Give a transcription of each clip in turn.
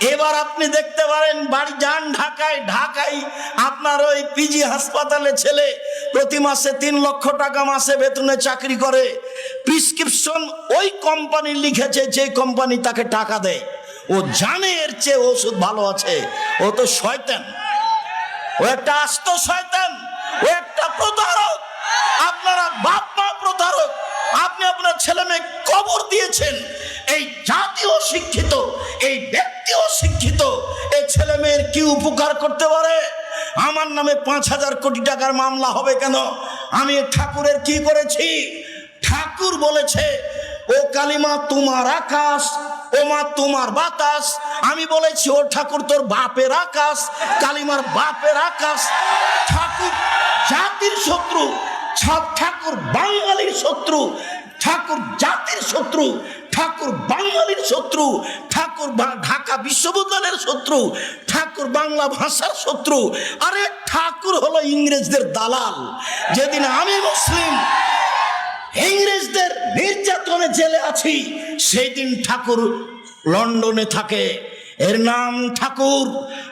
এবার আপনি দেখতে পারেন বাড়ি যান ঢাকায় ঢাকায় আপনার ওই পিজি হাসপাতালে ছেলে প্রতি মাসে তিন লক্ষ টাকা মাসে বেতনে চাকরি করে। প্রিসক্রিপশন ওই কোম্পানি লিখেছে যে কোম্পানি তাকে টাকা দেয়। ও জানে এর চেয়ে ওষুধ ভালো আছে। ও তো শয়তান। ও একটা আস্ত শয়তান। ও একটা প্রতারক। আপনারা বাপ মা প্রতারক। আপনি আপনার ছেলে মেয়ে কবর দিয়েছেন। এই জাতীয় শিক্ষিত, এই ব্যক্তিও শিক্ষিত, এই ছেলে মেয়ের কি উপকার করতে পারে? আমার নামে পাঁচ হাজার কোটি টাকার মামলা হবে কেন? আমি ঠাকুরের কি করেছি? ঠাকুর বলেছে, ও কালিমা তোমার আকাশ, ও মা তোমার বাতাস। আমি বলেছি, ও ঠাকুর তোর বাপের আকাশ, কালিমার বাপের আকাশ। ঠাকুর জাতির শত্রু ঠাকুর বাঙালির শত্রু, ঠাকুর জাতির শত্রু ঠাকুর বাঙালির শত্রু, ঠাকুর ঢাকা বিশ্ববিদ্যালয়ের শত্রু, ঠাকুর বাংলা ভাষার শত্রু। আরে ঠাকুর হলো ইংরেজদের দালাল। যেদিন আমি মুসলিম, ইংরেজদের নির্যাতনে জেলে আছি সেই দিন ঠাকুর লন্ডনে থাকে। এর নাম ঠাকুর।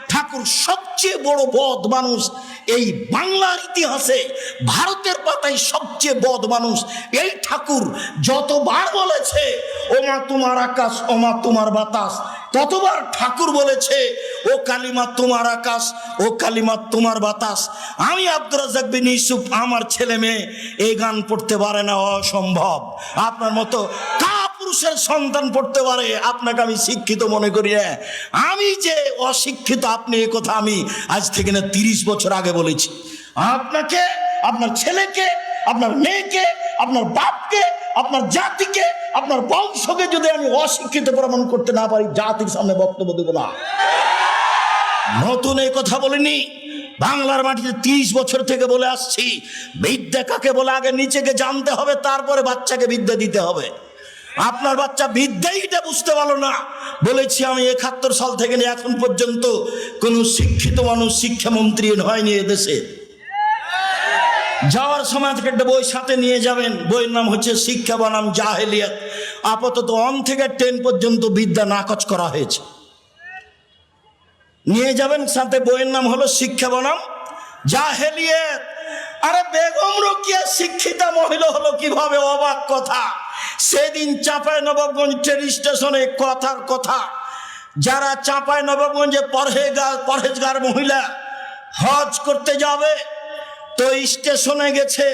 ঠাকুর সবচেয়ে বড় বদ মানুষ। এই বাংলার ইতিহাসে ভারতের পাতায় সবচেয়ে বদ মানুষ এই ঠাকুর। যতবার বলেছে, ওমা তোমার আকাশ, ওমা তোমার বাতাস, ততবার ঠাকুর বলেছে, ও কালিমা তোমার আকাশ, ও কালিমা তোমার বাতাস। আমি আব্দুর রাজাক বিন ইউসুফ, আমার ছেলে মেয়ে, এই গান পড়তে পারে না, অসম্ভব। আপনার মতো কা পুরুষের সন্তান পড়তে পারে, আপনাকে আমি শিক্ষিত মনে করি না। আমি যে অশিক্ষিত, আপনি এ কথা আমি আজ থেকে না তিরিশ বছর আগে বলেছি। আপনাকে, আপনার ছেলেকে, আপনার মেয়েকে, আপনার বাপকে, আপনার জাতিকে, আপনার বংশকে যদি আমি অশিক্ষিত প্রমাণ করতে না পারি, জাতির সামনে বক্তব্য দেবো না। নতুন এই কথা বলিনি, বাংলার মাটিতে তিরিশ বছর থেকে বলে আসছি, বিদ্যা কাকে বলে আগে নিচেকে জানতে হবে, তারপরে বাচ্চাকে বিদ্যা দিতে হবে। আপনার বাচ্চা বিদ্যাই এটা বুঝতে পারল না। বলেছি, আমি একাত্তর সাল থেকে এখন পর্যন্ত কোনো শিক্ষিত মানুষ, শিক্ষামন্ত্রী হয়নি এদেশে। যাওয়ার সময় থেকে একটা বই সাথে নিয়ে যাবেন। বইয়ের নাম হচ্ছে শিক্ষা বনাম জাহেলিয়াত। আপাতত অন থেকে টেন পর্যন্ত বিদ্যা নাকচ করা হয়েছে। নিয়ে যাবেন সাথে, বইয়ের নাম হলো শিক্ষা বনাম জাহেলিয়াত। আরে বেগম রোকিয়া শিক্ষিতা মহিলা হলো কীভাবে অবাক কথা। সেদিন চাঁপাই নবাবগঞ্জ ট্রেন স্টেশনে কথার কথা। যারা চাঁপাই নবাবগঞ্জে পরহেগার পরহেজগার মহিলা হজ করতে যাবে, তো স্টেশনে গেছে।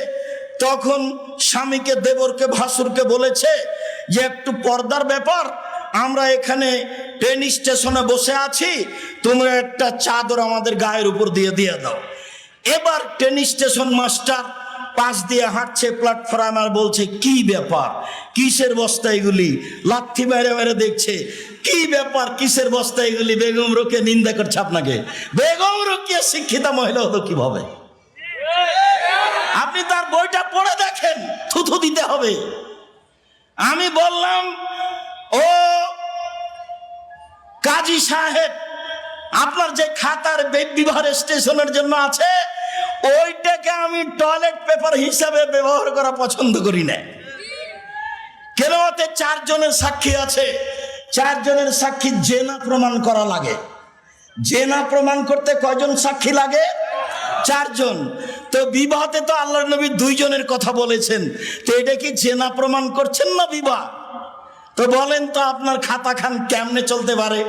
তখন স্বামীকে, দেবরকে, ভাসুরকে বলেছে যে, একটু পর্দার ব্যাপার, আমরা এখানে ট্রেন স্টেশনে বসে আছি, তোমরা একটা চাদর আমাদের গায়ের উপর দিয়ে দিয়ে দাও। এবার ট্রেন স্টেশন মাস্টার পাশ দিয়ে হাঁটছে প্ল্যাটফর্ম আর বলছে, কি ব্যাপার? কিসের বস্তা এগুলি? লাথি মেরে মেরে দেখছে, কি ব্যাপার? কিসের বস্তা এগুলি? বেগম রোকে নিন্দা করছে আপনাকে। বেগম রোকে শিক্ষিতা মহিলা হলো কীভাবে? আপনি তার বইটা পড়ে দেখেন, থুথু দিতে হবে। আমি বললাম, ও কাজী সাহেব, আপনার যে খাতার বিবাহ স্টেশনের জন্য আছে ওইটাকে আমি টয়লেট পেপার হিসাবে ব্যবহার করা পছন্দ করি না। কেন ওতে চারজনের সাক্ষী আছে? চারজনের সাক্ষী জেনা প্রমাণ করা লাগে। জেনা প্রমাণ করতে কয়জন সাক্ষী লাগে? চারজন। তো বিবাহতে তো আল্লাহ নবী দুইজনের কথা বলেছেন। তো এটা কি জেনা প্রমাণ করছেন না বিবাহ? তো বলেন তো আপনার খাতা খান কেমনে চলতে পারে?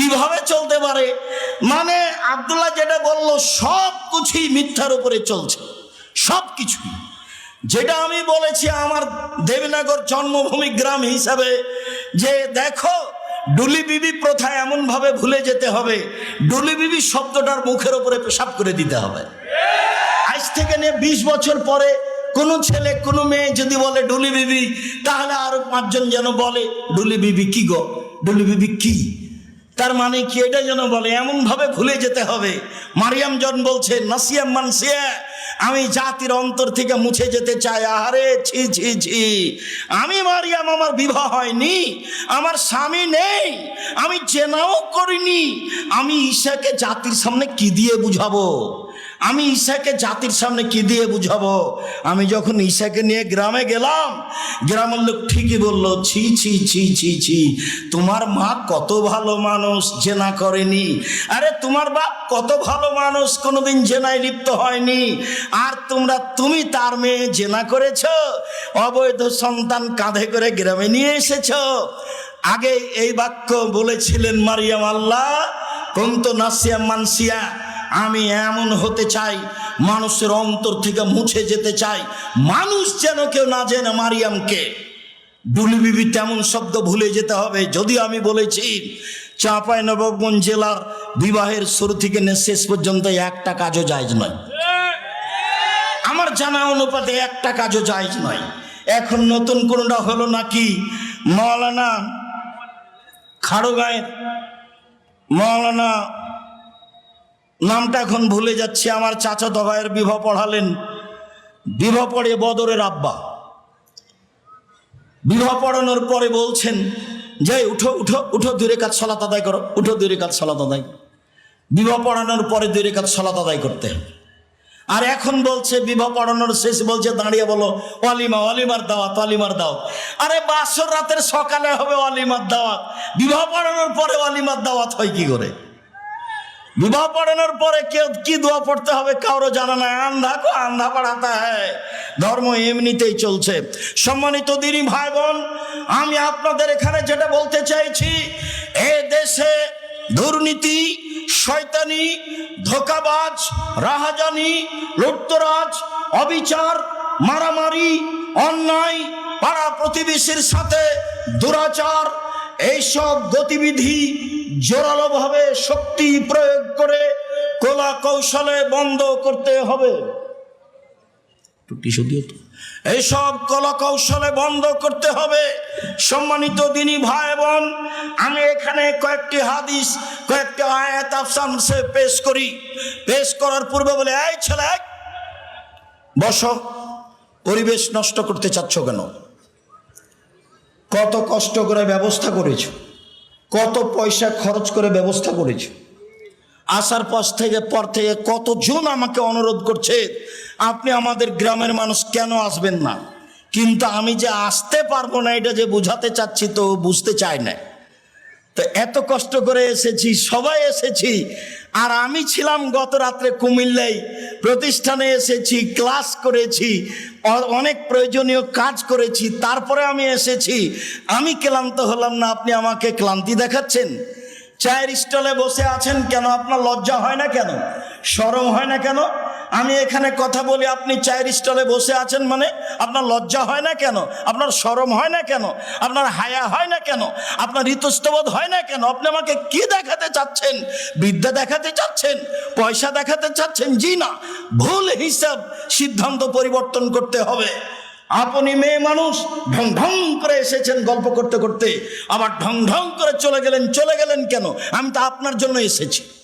কীভাবে চলতে পারে? মানে আব্দুল্লাহ যেটা বলল, সব কিছুই মিথ্যার উপরে চলছে। সব কিছুই। যেটা আমি বলেছি, আমার দেবনগর জন্মভূমি গ্রাম হিসাবে, যে দেখো, ডুলি বিবি প্রথা এমন ভাবে ভুলে যেতে হবে। ডুলি বিবি শব্দটার মুখের উপরে পেশাব করে দিতে হবে। আজ থেকে নিয়ে বিশ বছর পরে কোনো ছেলে, কোনো মেয়ে যদি বলে ডুলি বিবি, তাহলে আরও পাঁচজন যেন বলে, ডুলি বিবি কি গো? ডুলি বিবি কি? তার মানে কি এটা যেন বলে? এমন ভাবে ভুলে যেতে হবে। মারিয়াম জন বলছে নাসিয়াম মানসিয়া আমি জাতির অন্তর থেকে মুছে যেতে চাই। আহারে, ছি ছি ছি। আমি মারিয়াম, আমার বিবাহ হয়নি, আমার স্বামী নেই, আমি চেনাও করিনি। আমি ঈশাকে জাতির সামনে কি দিয়ে বুঝাবো? আমি ঈশাকে জাতির সামনে কি দিয়ে বুঝাবো? আমি যখন ঈশাকে নিয়ে গ্রামে গেলাম, গ্রামের লোক ঠিকই বলল, ছি ছি ছি ছি ছি, তোমার মা কত ভালো মানুষ, জেনা করেনি। আরে, তোমার বাপ কত ভালো মানুষ, কোনোদিন জেনায় লিপ্ত হয়নি। আর তোমরা, তুমি তার মেয়ে জেনা করেছ, অবৈধ সন্তান কাঁধে করে গ্রামে নিয়ে এসেছ। আগে এই বাক্য বলেছিলেন মারিয়াম আল্লাহ, কন্ত নাসিয়া মানসিয়া। আমি এমন হতে চাই, মানুষের অন্তর থেকে মুছে যেতে চাই। মানুষ যেন কেউ না জেনে মারিয়ামকে। ডুলি বিবি তেমন শব্দ ভুলে যেতে হবে। যদি আমি বলেছি, চাঁপাই নবাবগঞ্জ জেলার বিবাহের শুরু থেকে শেষ পর্যন্ত একটা কাজও জায়জ নয়। আমার জানা অনুপাতে একটা কাজও জায়জ নয়। এখন নতুন কোনটা হলো নাকি মৌলানা খাড়োগাঁয়ের মৌলানা নামটা এখন ভুলে যাচ্ছি, আমার চাচা দভাইয়ের বিবাহ পড়ালেন। বিবাহ পড়ে বদরের আব্বা। বিবাহ পড়ানোর পরে বলছেন, যে উঠো উঠো উঠো দূরে কাজ সলাত আদায় করো, উঠো দূরে কাজ সলাত আদায়। বিবাহ পড়ানোর পরে দূরে কাজ সলাত আদায় করতে হবে। আর এখন বলছে, বিবাহ পড়ানোর শেষ বলছে, দাঁড়িয়ে বলো অলিমা অলিমার দাওয়াত অলিমার দাওয়াত। আরে বাসর রাতের সকালে হবে অলিমার দাওয়াত। বিবাহ পড়ানোর পরে অলিমার দাওয়াত হয় কি করে? বিবাহ পড়ানোর পরে কেউ কি দোয়া পড়তে হবে কারও জানা নাই। আন্ধা কো, আন্ধা পড়াতা হ্যায় ধর্ম এমনিতেই চলছে। সম্মানিত দিনী ভাই বোন আমি আপনাদের এখানে যেটা বলতে চাইছি, এ দেশে দুর্নীতি, শয়তানি, ধোকাবাজ, রাহাজানি, লুটতরাজ, অবিচার, মারামারি, অন্যায়, পাড়া প্রতিবেশীর সাথে দুরাচার, এইসব গতিবিধি জোরালোভাবে শক্তি প্রয়োগ করে কলা কৌশলে বন্ধ করতে হবে। এইসব কলা কৌশলে বন্ধ করতে হবে। সম্মানিত দিনী ভাই বোন আমি এখানে কয়েকটি হাদিস, কয়েকটি আয়াত আফসান সে পেশ করি। পেশ করার পূর্বে বলে, এই ছেলে, বসো। পরিবেশ নষ্ট করতে চাচ্ছ কেন? কত কষ্ট করে ব্যবস্থা করেছ। কত পয়সা খরচ করে ব্যবস্থা করেছ। আসার পর থেকে পর থেকে কতজন আমাকে অনুরোধ করছে, আপনি আমাদের গ্রামের মানুষ কেন আসবেন না? কিন্তু আমি যে আসতে পারব না, এটা যে বুঝাতে চাচ্ছি তো বুঝতে চায় না। তো এত কষ্ট করে এসেছি, সবাই এসেছি। আর আমি ছিলাম গত রাত্রে কুমিল্লায়, প্রতিষ্ঠানে এসেছি, ক্লাস করেছি অনেক প্রয়োজনীয় কাজ করেছি, তারপরে আমি এসেছি। আমি ক্লান্ত হলাম না, আপনি আমাকে ক্লান্তি দেখাচ্ছেন? চায়ের স্টলে বসে আছেন কেন? আপনার লজ্জা হয় না কেন? সরম হয় না কেন? আমি এখানে কথা বলি, আপনি চায়ের স্টলে বসে আছেন মানে আপনার লজ্জা হয় না কেন? আপনার সরম হয় না কেন? আপনার হায়া হয় না কেন? আপনার ঋতস্তবোধ হয় না কেন? আপনি আমাকে কি দেখাতে চাচ্ছেন? বিদ্যা দেখাতে চাচ্ছেন? পয়সা দেখাতে চাচ্ছেন? জি না। ভুল হিসাব সিদ্ধান্ত পরিবর্তন করতে হবে। আপনি মেয়ে মানুষ, ঢং ঢং করে এসেছেন গল্প করতে করতে। আবার ঢং ঢং করে চলে গেলেন চলে গেলেন কেন? আমি তো আপনার জন্য এসেছি।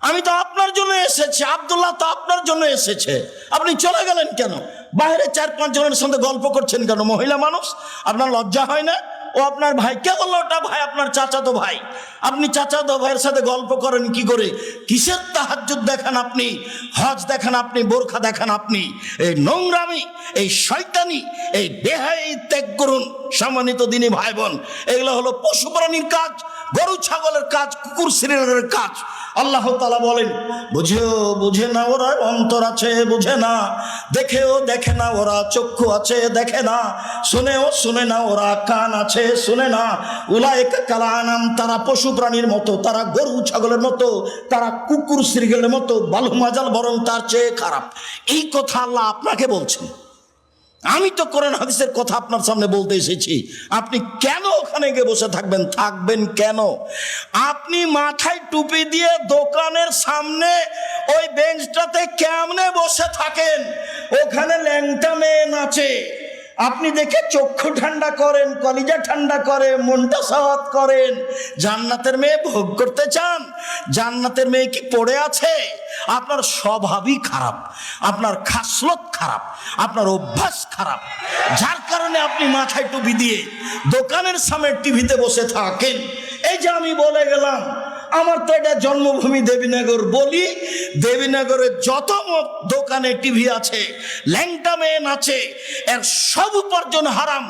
আমি তো আপনার জন্য এসেছি, আব্দুল্লাহ তো আপনার জন্য এসেছে। আপনি চলে গেলেন কেন? বাইরে চার পাঁচ জনের সঙ্গে গল্প করছেন কেন? মহিলা মানুষ, আপনার লজ্জা হয় না? ও আপনার ভাই, কে বলল ওটা ভাই? আপনার চাচাতো ভাই। আপনি চাচাতো ভাইয়ের সাথে গল্প করেন কি করে? কিসের তাহাজ্জুদ দেখান আপনি? হজ দেখান আপনি? বোরখা দেখান আপনি? এই নোংরামি, এই শয়তানি, এই বেহাই ত্যাগ করুন, সম্মানিত দিনী ভাই বোন। এগুলো হলো পশু প্রাণীর কাজ। গরু, ছাগলের কাজ, কুকুর, সিরিয়ালের কাজ। আল্লাহ তালা বলেন, বুঝেও বুঝে না ওরা, অন্তর আছে, বুঝে না। দেখেও দেখে না ওরা, চক্ষু আছে, দেখে না। শুনেও শুনে না ওরা, কান আছে, শুনে না। উলায়ক কালানাম, তারা পশু প্রাণীর মতো, তারা গরু, ছাগলের মতো, তারা কুকুর, সিরিয়ালের মতো, বালু মাজাল বরং তার চেয়ে খারাপ। এই কথা আল্লাহ আপনাকে বলছেন। আমি তো কোরআন হাদিসের কথা আপনার সামনে বলতে এসেছি। আপনি কেন ওখানে গিয়ে বসে থাকবেন? থাকবেন কেন? আপনি মাথায় টুপি দিয়ে দোকানের সামনে ওই বেঞ্চটাতে কেমনে বসে থাকেন? ওখানে ল্যাংটা মেয়ে নাচে আপনি দেখে চক্ষু ঠান্ডা করেন, কলিজা ঠান্ডা করে মনটা সাওয়াত করেন। জান্নাতের মেয়ে ভোগ করতে চান? জান্নাতের মেয়ে কি পড়ে আছে? আপনার স্বভাবই খারাপ, আপনার খাসলত খারাপ, আপনার অভ্যাস খারাপ। যার কারণে আপনি মাথায় টুপি দিয়ে দোকানের সামনে টিভিতে বসে থাকেন। এই যে আমি বলে গেলাম আমার তো এটা জন্মভূমি দেবীনগর বলি দেবীনগরের যত দোকানে টিভি আছে ল্যাংটা মেয়ে নাচে এর সব উপার্জন হারাম,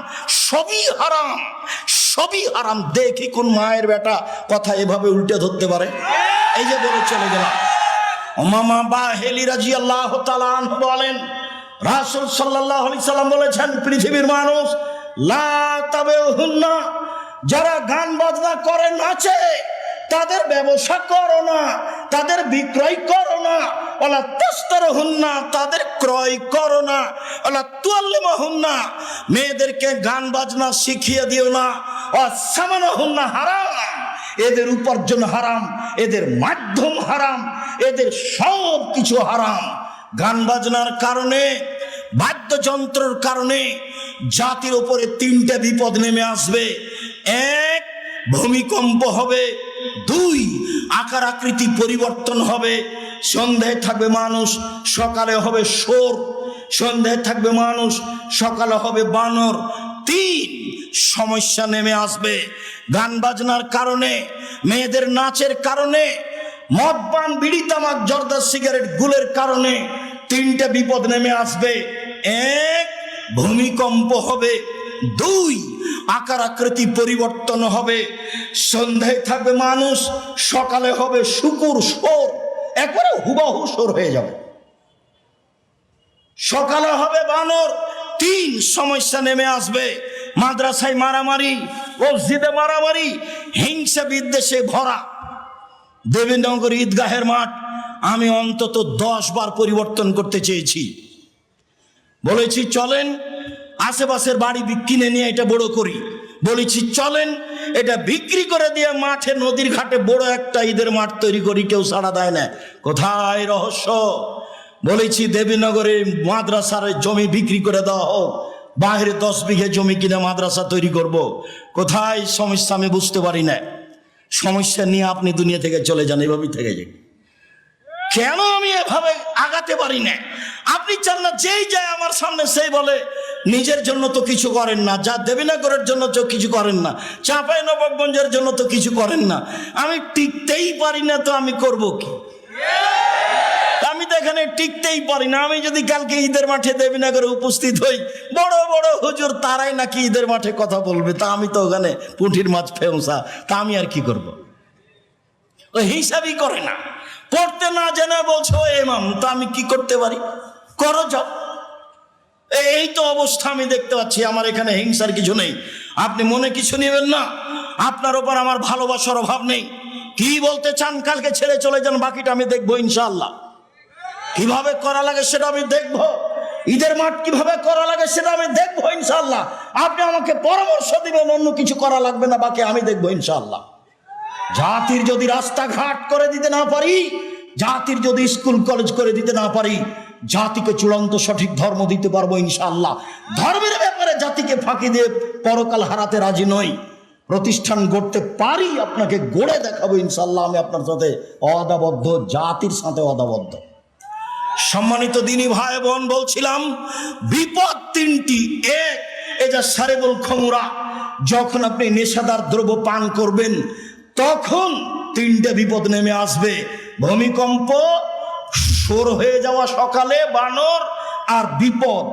সবই হারাম সবই হারাম। দেখি কোন মায়ের বেটা কথা এভাবে উল্টে ধরতে পারে। এই যে বলে চলে গেলাম। মামা বা হেলি রাজি আল্লাহ বলেন, রাসুল সাল্লাহ সাল্লাম বলেছেন, পৃথিবীর মানুষ, লা তবে যারা গান বাজনা করে, নাচে তাদের ব্যবসা করো না, তাদের বিক্রয় করো না। ওলা তস্তর হুন্না তাদের ক্রয় করো না। ওলা তুয়াল্লিমা হুন্না মেয়েদেরকে গান বাজনা শিখিয়ে দিও না। ও সামানা হুন্না হারাম, এদের উপার্জন হারাম, এদের মাধ্যম হারাম, এদের সব কিছু হারাম। গান বাজনার কারণে, বাদ্যযন্ত্রের কারণে জাতির উপরে তিনটে বিপদ নেমে আসবে। এক, ভূমিকম্প হবে। দুই, আকার আকৃতি পরিবর্তন হবে। সন্ধ্যায় থাকবে মানুষ, সকালে হবে সোর। সন্ধ্যায় থাকবে মানুষ, সকালে হবে বানর। তিন, সমস্যা নেমে আসবে গান বাজনার কারণে, মেয়েদের নাচের কারণে মদ পান বিড়ি, তামাক, জর্দা, সিগারেট, গুলের কারণে। তিনটে বিপদ নেমে আসবে। এক, ভূমিকম্প হবে। দুই আকার আকৃতি পরিবর্তন হবে। সন্ধ্যায় থাকবে মানুষ, সকালে হবে শুকুর সোর একবারে হুবাহু সোর হয়ে যাবে। সকালে হবে বানর, তিন সমস্যা নেমে আসবে। মাদ্রাসায় মারামারি, মসজিদে মারামারি, হিংসা বিদ্বেষে ভরা। দেবীনগর ঈদগাহের মাঠ, আমি অন্তত দশ বার পরিবর্তন করতে চেয়েছি। বলেছি, চলেন আশেপাশের বাড়ি কিনে নিয়ে এটা বড় করি। বলেছি, চলেন, এটা বিক্রি করে দিয়ে মাঠে, নদীর ঘাটে বড় একটা ঈদের মাঠ তৈরি করি, কেউ সাড়া দেয় না। কোথায় রহস্য? বলেছি, দেবীনগরে মাদ্রাসার জমি বিক্রি করে দেওয়া হোক বাইরে দশ বিঘে জমি কিনে মাদ্রাসা তৈরি করব। কোথায়? সমস্যা আমি বুঝতে পারি না। সমস্যা নিয়ে আপনি দুনিয়া থেকে চলে যান, এভাবেই থেকে যান কেন আমি এভাবে আগাতে পারি না? আপনি চান না, যেই যায় আমার সামনে, সেই বলে নিজের জন্য তো কিছু করেন না, যা দেবীনগরের জন্য তো কিছু করেন না, চাপাই নবাবগঞ্জের জন্য তো কিছু করেন না। আমি টিকতেই পারি না তো আমি করব কি? আমি তো এখানে টিকতেই পারি না। আমি যদি কালকে ঈদের মাঠে দেবীনগরে উপস্থিত হই, বড় বড় হুজুর তারাই নাকি ঈদের মাঠে কথা বলবে, তা আমি তো ওখানে পুঁটির মাছ ফেমসা তা আমি আর কি করব। ও হিসাবই করে না। পড়তে না জেনে বলছো এমাম তা আমি কি করতে পারি? করো যাও। তো অবস্থা আমি দেখতে পাচ্ছি, আমার এখানে হিংসার কিছু নেই। আপনি মনে কিছু নেবেন না? আপনার ওপর আমার ভালোবাসার অভাব নেই। কি বলতে চান? কালকে ছেড়ে চলে যান, বাকিটা আমি দেখব ইনশাআল্লাহ। কীভাবে করা লাগে সেটা আমি দেখব। ঈদের মাঠ কীভাবে করা লাগে সেটা আমি দেখব ইনশাআল্লাহ। আপনি আমাকে পরামর্শ দিবেন, অন্য কিছু করা লাগবে না, বাকি আমি দেখব ইনশাআল্লাহ। জাতির যদি রাস্তাঘাট করে দিতে না পারি, জাতির যদি স্কুল, কলেজ করে দিতে না পারি জাতিকে চূড়ান্ত সঠিক ধর্ম দিতে পারব ইনশাআল্লাহ। ধর্মের ব্যাপারে জাতিকে ফাঁকি দিয়ে পরকাল হারাতে রাজি নই। প্রতিষ্ঠান গড়তে পারি, আপনাকে গড়ে দেখাবো ইনশাল্লাহ আমি আপনার সাথে অদাবদ্ধ, জাতির সাথে অদাবদ্ধ। সম্মানিত দিনী ভাই বোন, বলছিলাম, বিপদ তিনটি, এক এ যা সারেবুল খমুরা, যখন আপনি নেশাদার দ্রব্য পান করবেন, তখন তিনটে বিপদ নেমে আসবে। ভূমিকম্প সোর হয়ে যাওয়া সকালে বানর আর বিপদ।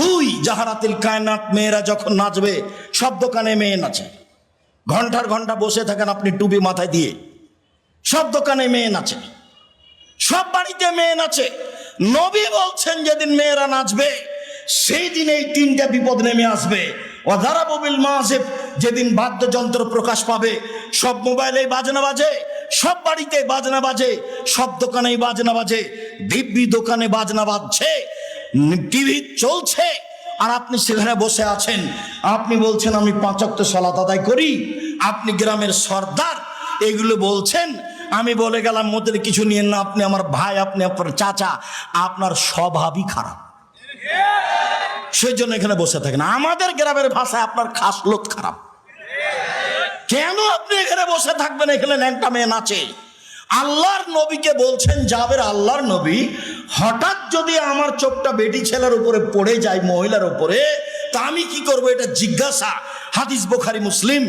দুই জাহারাতিল কায়নাত মেয়েরা যখন নাচবে, সব দোকানে মেয়ে নাচে। ঘণ্টার ঘণ্টা বসে থাকেন আপনি টুপি মাথায় দিয়ে। সব দোকানে মেয়ে নাচে। সব বাড়িতে মেয়ে নাচে। নবী বলছেন, যেদিন মেয়েরা নাচবে, সেই দিন এই তিনটা বিপদ নেমে আসবে। অধারা ববিল যেদিন বাদ্যযন্ত্র প্রকাশ পাবে, সব মোবাইলে বাজনা বাজে, সব বাড়িতে বাজনা বাজে, সব দোকানেই বাজনা বাজে। দিব্যি দোকানে বাজনা বাজছে, টিভি চলছে, আর আপনি সেখানে বসে আছেন। আপনি বলছেন, আমি পাঁচক্ত সলাত আদায় করি। আপনি গ্রামের সর্দার, এগুলো বলছেন। আমি বলে গেলাম মধ্যে কিছু নিয়েন না, আপনি আমার ভাই, আপনি আপনার চাচা, আপনার স্বভাবই খারাপ। সেই জন্য এখানে বসে থাকেন। আমাদের গ্রামের ভাষায় আপনার খাস খাসলত খারাপ। কেন আপনি এখানে বসে থাকবেন? এখানে ল্যাংটা মেয়ে নাচে। আল্লাহর নবীকে বলছেন যাবের আল্লাহর নবী, হঠাৎ যদি আমার চোখটা বেটি ছেলের উপরে পড়ে যায়, মহিলার উপরে, তা আমি কি করব? এটা জিজ্ঞাসা। হাদিস বোখারি, মুসলিম।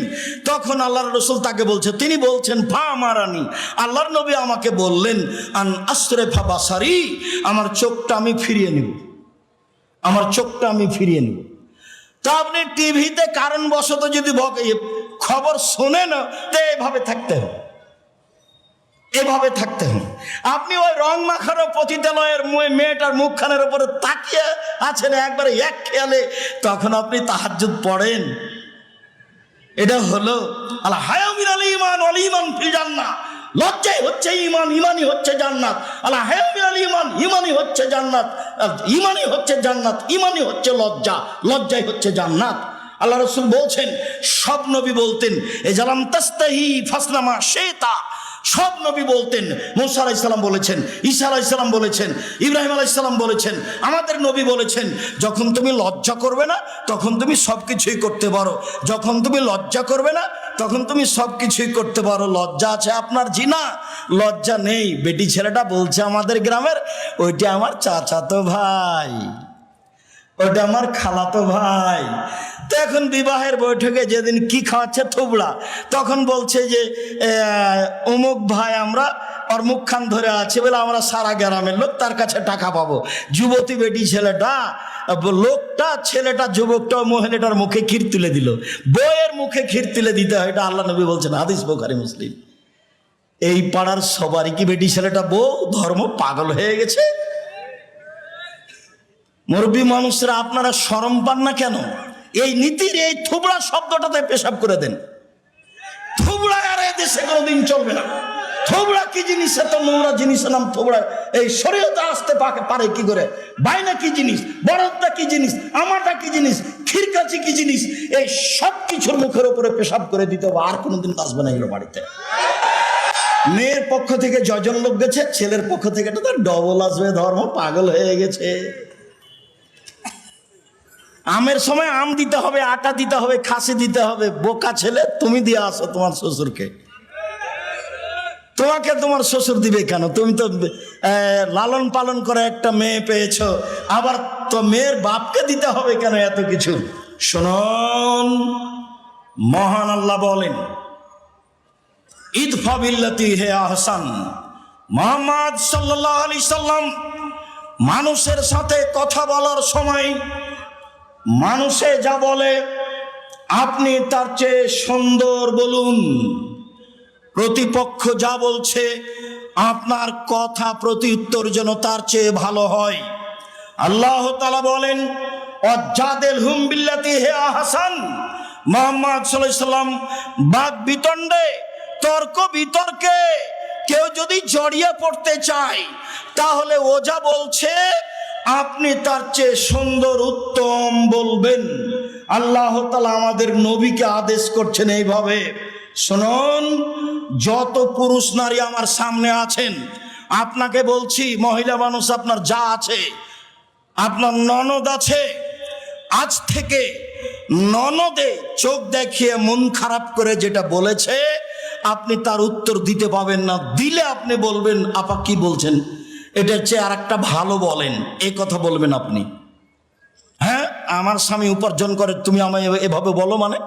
তখন আল্লাহর রসুল তাকে বলছে, তিনি বলছেন ফা মারানি আল্লাহর নবী আমাকে বললেন, আন আশ্রে ফা বাসারি, আমার চোখটা আমি ফিরিয়ে নিব। আমার চোখটা আমি ফিরিয়ে নিব। তা আপনি টিভিতে কারণবশত যদি খবর শোনেন, তো এভাবে থাকতে হবে। এভাবে থাকতে হবে। আপনি ওই রং মাখানো পতিতালয়ের মেয়েটার মুখখানের উপরে তাকিয়ে আছেন একবারে এক খেয়ালে, তখন আপনি তাহাজ্জুদ পড়েন। এটা হলো, আল্লাহ হায়ামিন আলী ইমান অল ইমান ফিল জান্নাত লজ্জাই হচ্ছে ইমান ইমানই হচ্ছে জান্নাত। আল্লাহ হায়ামিন আলী ইমান ইমানই হচ্ছে জান্নাত। ইমানই হচ্ছে জান্নাত ইমানই হচ্ছে লজ্জা, লজ্জাই হচ্ছে জান্নাত। আল্লাহ রসুল বলছেন, সব নবী বলতেন, এ জালাম তাস্তাহি ফাসলামা শেতা সব নবী বলতেন, মুসা আলাইসাল্লাম বলেছেন, ঈসা আলাইসাল্লাম বলেছেন, ইব্রাহিম আলাইসাল্লাম বলেছেন, আমাদের নবী বলেছেন, যখন তুমি লজ্জা করবে না, তখন তুমি সব কিছুই করতে পারো। যখন তুমি লজ্জা করবে না, তখন তুমি সব কিছুই করতে পারো। লজ্জা আছে আপনার জিনা, লজ্জা নেই। বেটি ছেলেটা বলছে আমাদের গ্রামের, ওইটা আমার চাচাতো ভাই, ওইটা আমার খালাতো ভাই তো এখন বিবাহের বৈঠকে যেদিন কি খাওয়াচ্ছে থুবড়া, তখন বলছে যে অমুক ভাই আমরা ওর মুখখান ধরে আছে বলে আমরা সারা গ্রামের লোক তার কাছে টাকা পাবো। যুবতী বেটি ছেলেটা, লোকটা, ছেলেটা, যুবকটা মহিলাটার মুখে ক্ষীর তুলে দিল। বইয়ের মুখে ক্ষীর তুলে দিতে হয়, এটা আল্লাহ নবী বলছেন, হাদিস বোখারি মুসলিম। এই পাড়ার সবারই কি বেটি ছেলেটা বউ? ধর্ম পাগল হয়ে গেছে। মুরব্বী মানুষরা আপনারা সরম পান না কেন? এই নীতির এই থুবড়া শব্দটাতে পেশাব করে দেন। থুবড়া আর এ দেশে কোনোদিন চলবে না। থোবড়া কি জিনিস? এত নোংরা জিনিসের নাম থোবড়া। এই শরীয়তে আসতে পারে কি করে? বাইনা কি জিনিস? বরদটা কি জিনিস? আমারটা কি জিনিস? খিরকাচি কি জিনিস? এই সব কিছুর মুখের উপরে পেশাব করে দিতে হবে। আর কোনোদিন আসবে না এগুলো বাড়িতে। মেয়ের পক্ষ থেকে যজন লোক গেছে, ছেলের পক্ষ থেকে তো ডবল আসবে, ধর্ম পাগল হয়ে গেছে। আমের সময় আম দিতে হবে, আটা দিতে হবে, খাসি দিতে হবে, বোকা ছেলে, তুমি দিয়ে আসো তোমার শ্বশুরকে। তোমাকে তোমার শ্বশুর দিবে কেন? তুমি তো লালন পালন করে একটা মেয়ে পেয়েছ, আবার তো মেয়ের বাপকে দিতে হবে কেন এত কিছু? শুনুন, মহান আল্লাহ বলেন, ঈদ ফাবিল্লাতি হে আহসান। মোহাম্মদ সাল্লাহ আলি সাল্লাম মানুষের সাথে কথা বলার সময় মানুষে যা বলে, আপনি তার চেয়ে সুন্দর বলুন। প্রতিপক্ষ যা বলছে, আপনার কথা প্রতি উত্তর যেন তার চেয়ে ভালো হয়। আল্লাহ তালা বলেন অজাদেল হুম বিল্লাতি হে আহাসান। মোহাম্মদ সাল্লাম বাদ বিতণ্ডে, তর্ক বিতর্কে কেউ যদি জড়িয়ে পড়তে চায়, তাহলে ও যা বলছে আপনি তার চেয়ে সুন্দর, উত্তম বলবেন। আল্লাহ তালা আমাদের নবীকে আদেশ করছেন এইভাবে। শুনুন, যত পুরুষ নারী আমার সামনে আছেন, আপনাকে বলছি, মহিলা মানুষ, আপনার যা আছে, আপনার ননদ আছে, আজ থেকে ননদে চোখ দেখিয়ে মন খারাপ করে যেটা বলেছে, আপনি তার উত্তর দিতে পাবেন না। দিলে আপনি বলবেন, আপা কি বলছেন? এটার চেয়ে আর একটা ভালো বলেন এই কথা বলবেন আপনি। হ্যাঁ আমার স্বামী উপার্জন করে, তুমি আমায় এভাবে বলো মানে?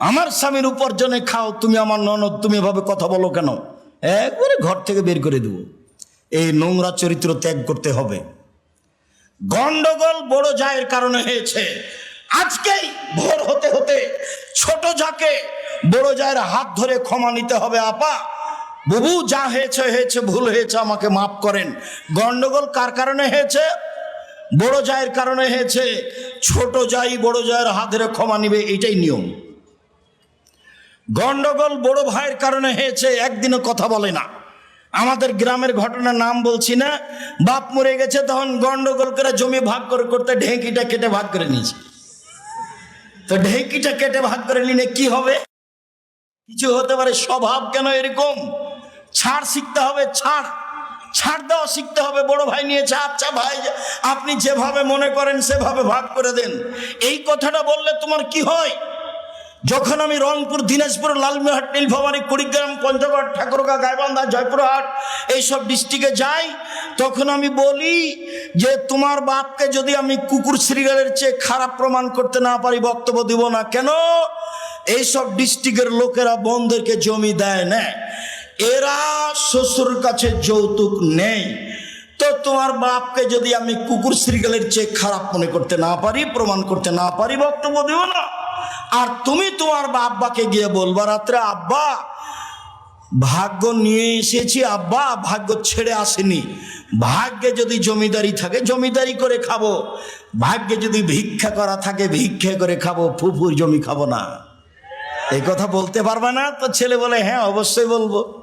আমার স্বামীর উপার্জনে খাও, তুমি আমার ননদ, তুমি এভাবে কথা বলো কেন? একবারে ঘর থেকে বের করে দেবো। এই নোংরা চরিত্র ত্যাগ করতে হবে। গন্ডগোল বড় জায়ের কারণে হয়েছে। আজকেই ভোর হতে হতে ছোট যাকে বড় জায়ের হাত ধরে ক্ষমা নিতে হবে, আপা। বুবু যা হয়েছে হয়েছে, ভুল হয়েছে আমাকে মাফ করেন। গন্ডগোল কার কারণে হয়েছে? বড় জায়ের কারণে হয়েছে। ছোট যাই বড় জায়ের হাত ধরে ক্ষমা নিবে, এটাই নিয়ম। গন্ডগোল বড় ভাইয়ের কারণে হয়েছে, একদিনও কথা বলে না। আমাদের গ্রামের ঘটনার নাম বলছি না। বাপ মরে গেছে, তখন গন্ডগোল করে জমি ভাগ করে করতে ঢেঁকিটা কেটে ভাগ করে নিয়েছে। তো ঢেঁকিটা কেটে ভাগ করে নিলে কি হবে? কিছু হতে পারে, স্বভাব কেন এরকম? ছাড় শিখতে হবে, ছাড়। ছাড় দেওয়া শিখতে হবে। বড় ভাই নিয়েছে আচ্ছা ভাই, আপনি যেভাবে মনে করেন সেভাবে ভাগ করে দেন। এই কথাটা বললে তোমার কি হয়? যখন আমি রংপুর, দিনাজপুর, লালমিহাট, নীলফামারী, কুড়িগ্রাম, পঞ্চগড়, ঠাকুরগা, গাইবান্ধা, জয়পুরহাট এইসব ডিস্ট্রিক্টে যাই, তখন আমি বলি যে তোমার বাপকে যদি আমি কুকুর শ্রীগালের চেয়ে খারাপ প্রমাণ করতে না পারি, বক্তব্য দিব না। কেন? এইসব ডিস্ট্রিক্টের লোকেরা বোনদেরকে জমি দেয় না এরা শ্বশুর কাছে যৌতুক নেই। তো তোমার বাপকে যদি আমি কুকুর শ্রীগালের চেয়ে খারাপ মনে করতে না পারি, প্রমাণ করতে না পারি, বক্তব্য দিব না। আর তুমি তোমার আব্বাকে গিয়ে বলবা, রাত্রে আব্বা, ভাগ্য নিয়ে এসেছি আব্বা, ভাগ্য ছেড়ে আসেনি। ভাগ্যে যদি জমিদারি থাকে, জমিদারি করে খাব। ভাগ্যে যদি ভিক্ষা করা থাকে, ভিক্ষা করে খাব, ফুফুর জমি খাব না। এই কথা বলতে পারবে না? তো ছেলে বলে হ্যাঁ অবশ্যই বলব।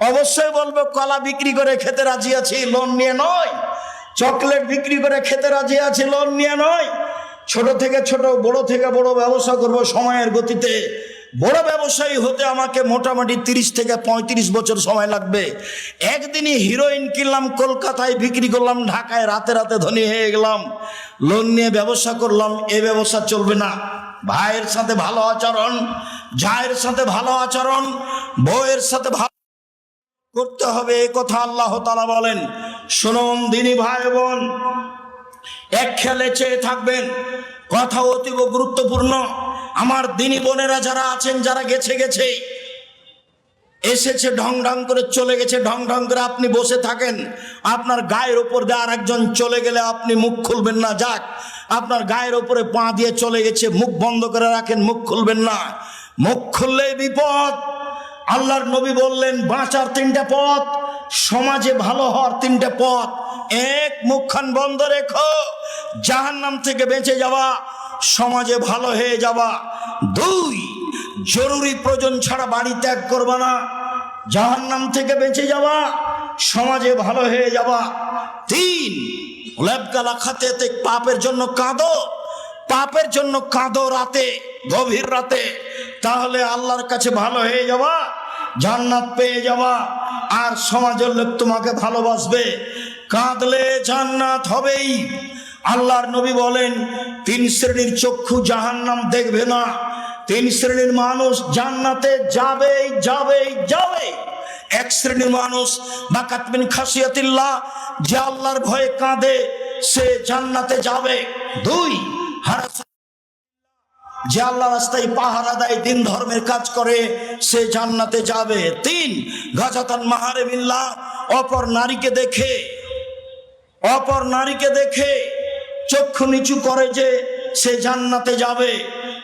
অবশ্যই বলব, কলা বিক্রি করে খেতে রাজি আছি লোন নিয়ে নয়। চকলেট বিক্রি করে খেতে রাজি আছি লোন নিয়ে নয়। ছোট থেকে ছোট, বড় থেকে বড় ব্যবসা করব সময়ের গতিতে। বড় ব্যবসায়ী হতে আমাকে মোটামুটি তিরিশ থেকে পঁয়ত্রিশ বছর সময় লাগবে। একদিনই হিরোইন কিনলাম, কলকাতায় বিক্রি করলাম, ঢাকায় রাতে রাতে ধনী হয়ে গেলাম। লোন নিয়ে ব্যবসা করলাম, এ ব্যবসা চলবে না। ভাইয়ের সাথে ভালো আচরণ, জায়ের সাথে ভালো আচরণ, বউয়ের সাথে ভালো করতে হবে এ কথা আল্লাহ তালা বলেন। শুনুন, দিনী ভাই বোন, এক খেলে চেয়ে থাকবেন, কথা অতীব গুরুত্বপূর্ণ। আমার দিনী বোনেরা যারা আছেন, যারা গেছে গেছে, এসেছে ঢং ঢং করে চলে গেছে ঢং ঢং করে আপনি বসে থাকেন, আপনার গায়ের ওপর দিয়ে আর একজন চলে গেলে আপনি মুখ খুলবেন না, যাক, আপনার গায়ের ওপরে পা দিয়ে চলে গেছে, মুখ বন্ধ করে রাখেন, মুখ খুলবেন না। মুখ খুললে বিপদ। আল্লাহর নবী বললেন, বাঁচার তিনটা পথ, সমাজে ভালো হওয়ার তিনটা পথ। এক, মুখখান বন্ধ রেখো জাহান নাম থেকে বেঁচে যাওয়া, সমাজে ভালো হয়ে যাওয়া। দুই, জরুরি প্রয়োজন ছাড়া বাড়ি ত্যাগ করবা না জাহান নাম থেকে বেঁচে যাওয়া, সমাজে ভালো হয়ে যাওয়া। তিন লেবগালা খাতে পাপের জন্য কাঁদো পাপের জন্য কাঁদো রাতে, গভীর রাতে। তাহলে আল্লাহর কাছে ভালো হয়ে যাওয়া জান্নাত পেয়ে যাওয়া আর সমাজের লোক তোমাকে ভালোবাসবে। কাঁদলে জান্নাত হবেই। আল্লাহর নবী বলেন, তিন শ্রেণির চক্ষু জাহান্নাম দেখবে না। তিন শ্রেণির মানুষ জান্নাতে যাবেই যাবেই যাবে এক শ্রেণির মানুষ বাকাতবিন খাসিয়াতিল্লাহ, যে আল্লাহর ভয়ে কাঁদে, সে জান্নাতে যাবে। দুই যে আল্লাহ রাস্তায় পাহারা দেয়, দিন ধর্মের কাজ করে, সে জান্নাতে যাবে। তিন, গাজাতান মাহারে মিল্লা অপর নারীকে দেখে, অপর নারীকে দেখে, চক্ষু নিচু করে যে সে জান্নাতে যাবে।